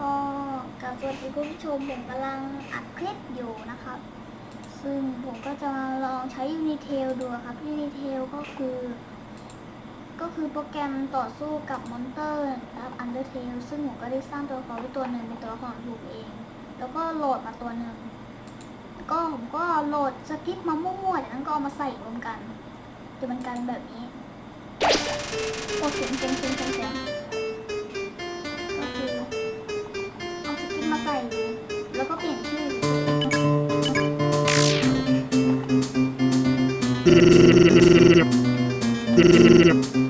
ก็กับสวัสดีคุณผู้ชมผมกำลังอัดคลิปอยู่นะครับ ซึ่งผมก็จะลองใช้ Unitel ดูครับ Unitel ก็คือ ก็คือโปรแกรมต่อสู้กับมอนเตอร์นะครับ Undertale ซึ่งผมก็ได้สร้างตัวละครไว้ตัวหนึ่งเป็นตัวละครของผมเอง แล้วก็โหลดมาตัวหนึ่งก็ผมก็โหลดสคริปมามั่วๆจากนั้นก็เอามาใส่รวมกันจะเป็นการแบบนี้โอ้เสียงเสียงเสียงเสียง Gracias.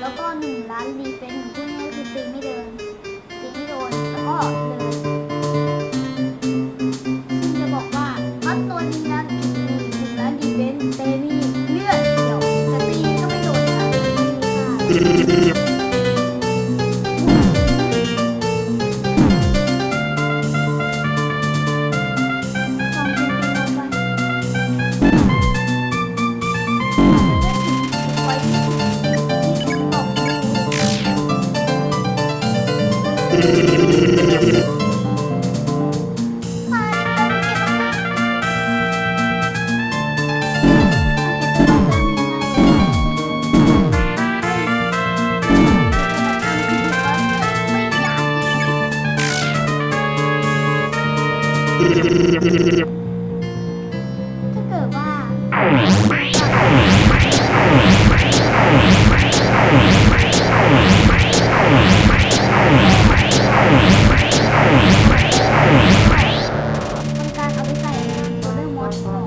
แล้วก็หนึ่งล้าน defense พูดง่ายๆคือตีไม่เดินตีไม่โดนแล้วก็เลยซึ่งจะบอกว่าพัดตัวนี้นะถึงล้าน defense เตมีเลือดเดียวแต่ตีก็ไม่โดนนะ ถ้าเกิดว่าทำการเอาไปใส่โซเดอร์มอสของ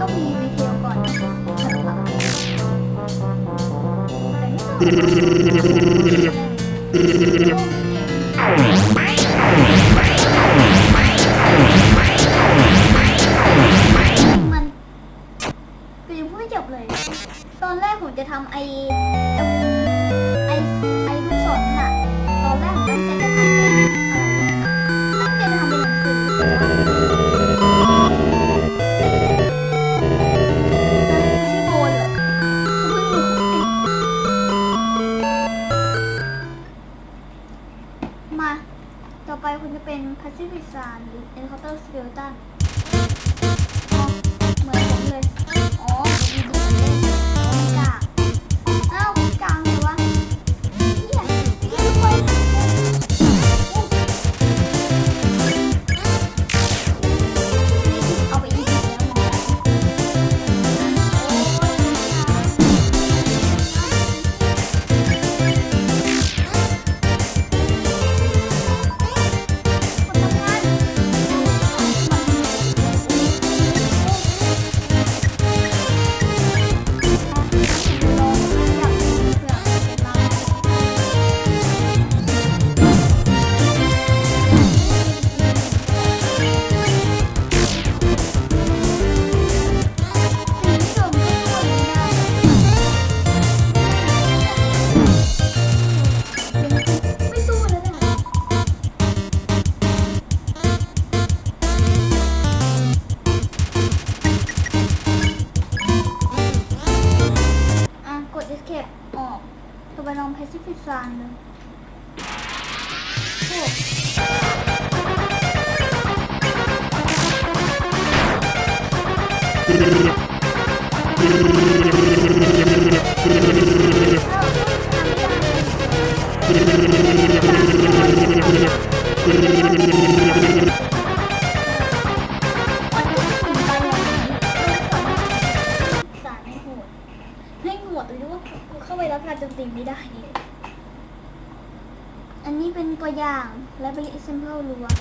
ต้องมีรีเทลก่อนนะครับแต่นี่ ไอไอไอไอลูกศรน่ะตอนแรกตั้งใจจะทำเป็นอะไรตั้งใจจะทำเป็นหนังสือแต่ว่าไม่ใช่โบนเหรอเพิ่งรู้เองมา ต่อไปคุณจะเป็น Pacific Sun หรือ Encounter Skeleton kazandı. อันนี้เป็นตัวอย่างและเป็น example รวม